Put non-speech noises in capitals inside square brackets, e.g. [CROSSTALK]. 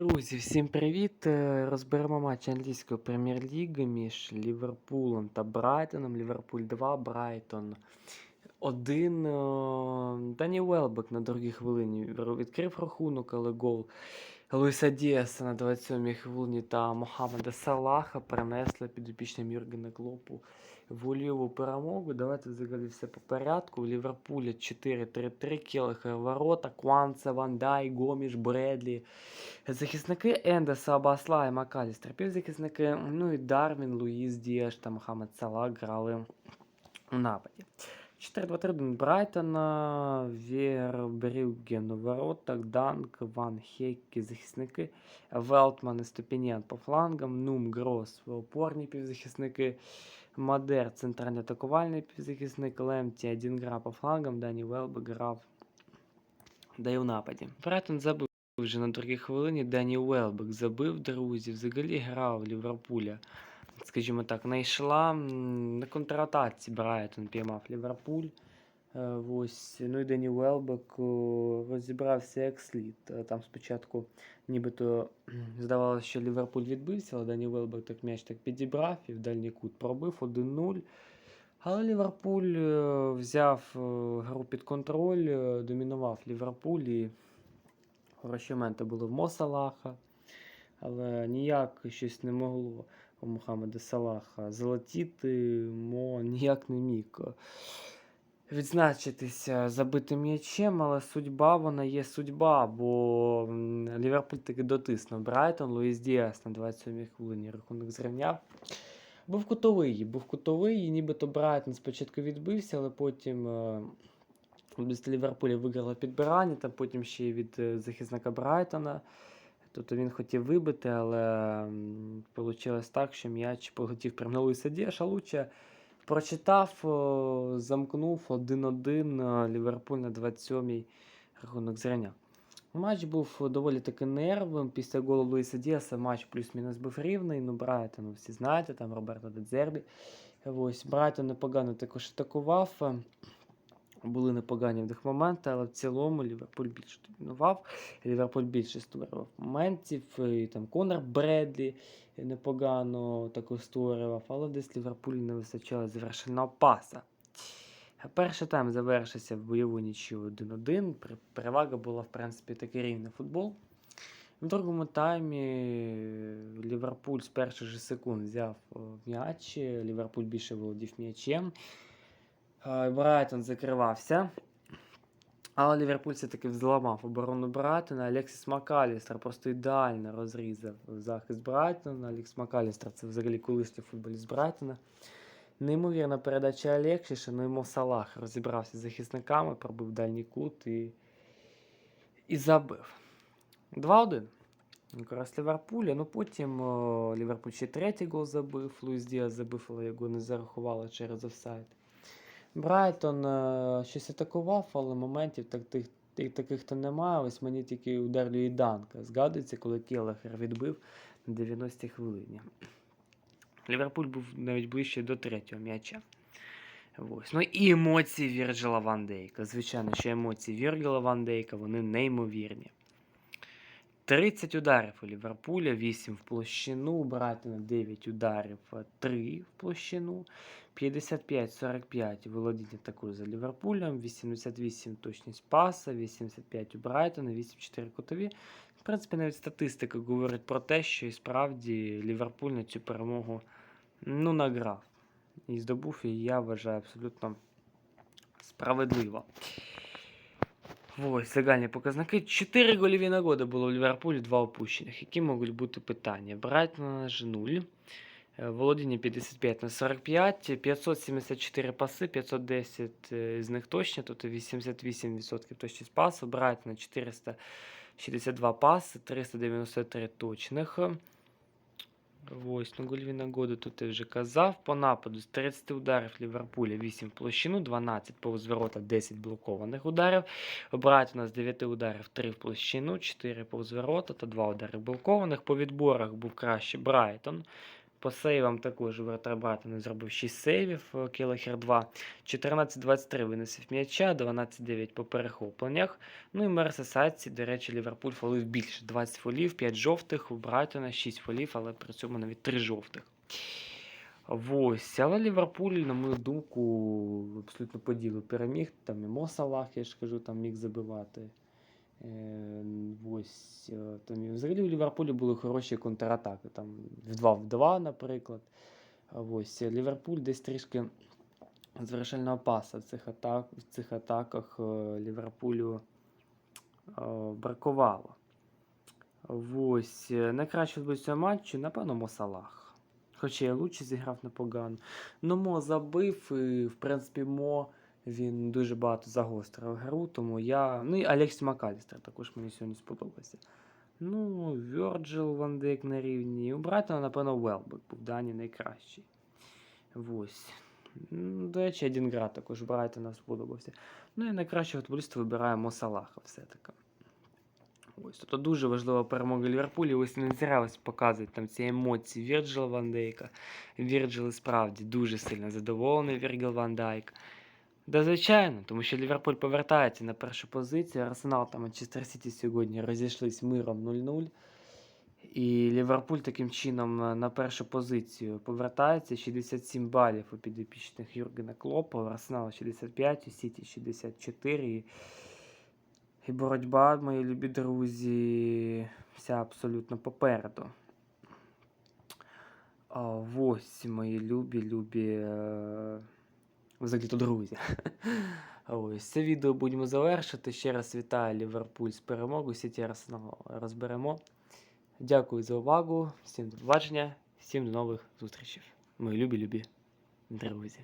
Друзі, всім привіт! Е, Розберемо матч англійської прем'єр-ліги між Ліверпулем та Брайтоном. Ліверпуль 2, Брайтон 1. Е, Дані Велбек на другій хвилині відкрив рахунок, але гол Луїса Діаса на 27-й хвилині та Мохаммеда Салаха перенесли підопічним Юргена Клопу воліву перемогу. Давайте взагалі все по порядку. У Ліверпуля 4-3-3, Келлихер ворота, Кванце, Ван Дай, Гоміш, Бредлі. Захисники Ендеса, Абасла і Макалістер. Півзахисники, ну і Дарвін, Луїс, Діаш та Мохаммед Салах грали у нападі. 4-2-3-1 Брайтона, Вербрюген у воротах, Данк, Ван Хейкі, захисники, Велтман і Ступінєн по флангам, Нум, Грос, опорні півзахисники, Мадер, центральний атакувальний півзахисник, Лемті, Адінгра по флангам, Дані Велбек грав да й у нападі. Брайтон забив вже на другій хвилині, Дані Велбек забив друзі, взагалі грав Ліверпуля скажімо так, знайшла на контратаці Брайтон піймав Ліверпуль. Е, Ось, ну і Дені Велбек розібрався як слід. Е, Там спочатку нібито здавалося, що Ліверпуль відбився, але Дені Велбек так м'яч так підібрав і в дальній кут пробив 1-0. Але Ліверпуль е, взяв гру під контроль, домінував Ліверпуль і хороші моменти були в Мосалаха, але ніяк щось не могло Мухаммеда Салаха залетіти, мо ніяк не міг е, відзначитися забитим м'ячем, але судьба вона є судьба, бо Ліверпуль таки дотиснув Брайтон, Луїс Діас на 27-й хвилині рахунок зрівняв. Був кутовий, був кутовий, і нібито Брайтон спочатку відбився, але потім е, Ліверпуля виграли підбирання, та потім ще й від е, захисника Брайтона. Тобто він хотів вибити, але вийшло так, що м'яч полетів прямо на Луїса Діаша. Луча прочитав, замкнув 1-1 е, Ліверпуль на 27-й рахунок зрання. Матч був доволі таки нервним. Після голу Луїса Діаса матч плюс-мінус був рівний. Ну, Брайтон, всі знаєте, там Роберто Дедзербі. Ось Брайтон непогано також атакував. Були непогані в них моменти, але в цілому Ліверпуль більше домінував. Ліверпуль більше створював моментів. І там Конор Бредлі непогано також створював, але десь Ліверпуль не вистачало завершеного паса. Перший тайм завершився в бойову нічю 1-1. Перевага була, в принципі, такий рівний футбол. В другому таймі Ліверпуль з перших же секунд взяв о, м'яч. Ліверпуль більше володів м'ячем. Брайтон закривався. Але Ліверпуль все-таки взламав оборону Брайтона. Алексіс Макалістер просто ідеально розрізав захист Брайтона. Алекс Макалістер це взагалі колишній футболіст Брайтона. Неймовірна передача Алексіша, ну і Мо розібрався з захисниками, пробив дальній кут і, і забив. 2-1. Якраз Ліверпуля. Ну потім о, Ліверпуль ще третій гол забив. Луїс Діас забив, але його не зарахували через офсайд. Брайтон е, щось атакував, але моментів так, тих, тих, таких то немає. Ось мені тільки удар Данка. Згадується, коли Келлахер відбив на 90-й хвилині. Ліверпуль був навіть ближче до третього м'яча. Ось. Ну і емоції Вірджила Ван Дейка. Звичайно, що емоції Вірджила Ван Дейка, вони неймовірні. 30 ударів у Ліверпуля, 8 в площину, у Брайтона 9 ударів, 3 в площину, 55-45 володіння також за Ліверпулем, 88 точність паса, 85 у Брайтона, 8-4 кутові. В принципі, навіть статистика говорить про те, що і справді Ліверпуль на цю перемогу ну, награв. І здобув її, я вважаю, абсолютно справедливо. Ось, загальні показники. 4 гольові нагоди було у Ліверпулі, 2 опущених. Які можуть бути питання? Брайтона ж 0. Е, Володіння 55 на 45, 574 паси, 510 е, з них точні, тобто 88% точність пасу. Брайтона 462 паси, 393 точних. Ось, ну гольові нагоди тут я вже казав. По нападу з 30 ударів Ліверпуля 8 в площину, 12 по ворота, 10 блокованих ударів. У Брайтона з 9 ударів 3 в площину, 4 по ворота та 2 удари блокованих. По відборах був краще Брайтон. По сейвам також Вертер Брайтон зробив 6 сейвів, Келлахер 2. 14-23 виносив м'яча, 12-9 по перехопленнях. Ну і Мерсесайдці, до речі, Ліверпуль фолив більше. 20 фолів, 5 жовтих, у Брайтона 6 фолів, але при цьому навіть 3 жовтих. Ось, але Ліверпуль, на мою думку, абсолютно по ділу переміг. Там і Мо Салах, я ж кажу, там міг забивати. Е, ось, е, там, взагалі у Ліверпулі були хороші контратаки. Там в 2 в 2, наприклад. Ось, е, Ліверпуль десь трішки з вирішального паса в цих, атак, в цих атаках е, Ліверпулю бракувало. Ось, найкраще з цього матчу, напевно, Мо Салах. Хоча і Лучі зіграв непогано. Ну, Мо забив, і, в принципі, Мо він дуже багато загострив гру, тому я. Ну і Алексій Макалістер також мені сьогодні сподобався. Ну, Вьорджил Ван Дейк на рівні. У Брайтона, напевно, Велбек був Дані найкращий. Ось. До речі, один гра також Брайтона сподобався. Ну і найкращого футболіста вибираємо Салаха все-таки. Ось, тобто дуже важлива перемога Ліверпулі. Ось не зря ось показують там ці емоції Вірджила Ван Дейка. Вірджил справді дуже сильно задоволений Віргіл Ван Дайк. Да, звичайно, тому що Ліверпуль повертається на першу позицію. Арсенал та Манчестер Сіті сьогодні розійшлись миром 0-0. І Ліверпуль таким чином е, на першу позицію повертається. 67 балів у підопічних Юргена Клопа, у Арсенала 65, у Сіті 64. І, боротьба, мої любі друзі, вся абсолютно попереду. Ось мої любі, любі. Е, Взагалі то друзі. [LAUGHS] Ось це відео будемо завершити. Ще раз вітаю Ліверпуль з перемогою. Сіті Арсенал розберемо. Дякую за увагу. Всім до побачення, всім до нових зустрічей. Мої любі, любі друзі.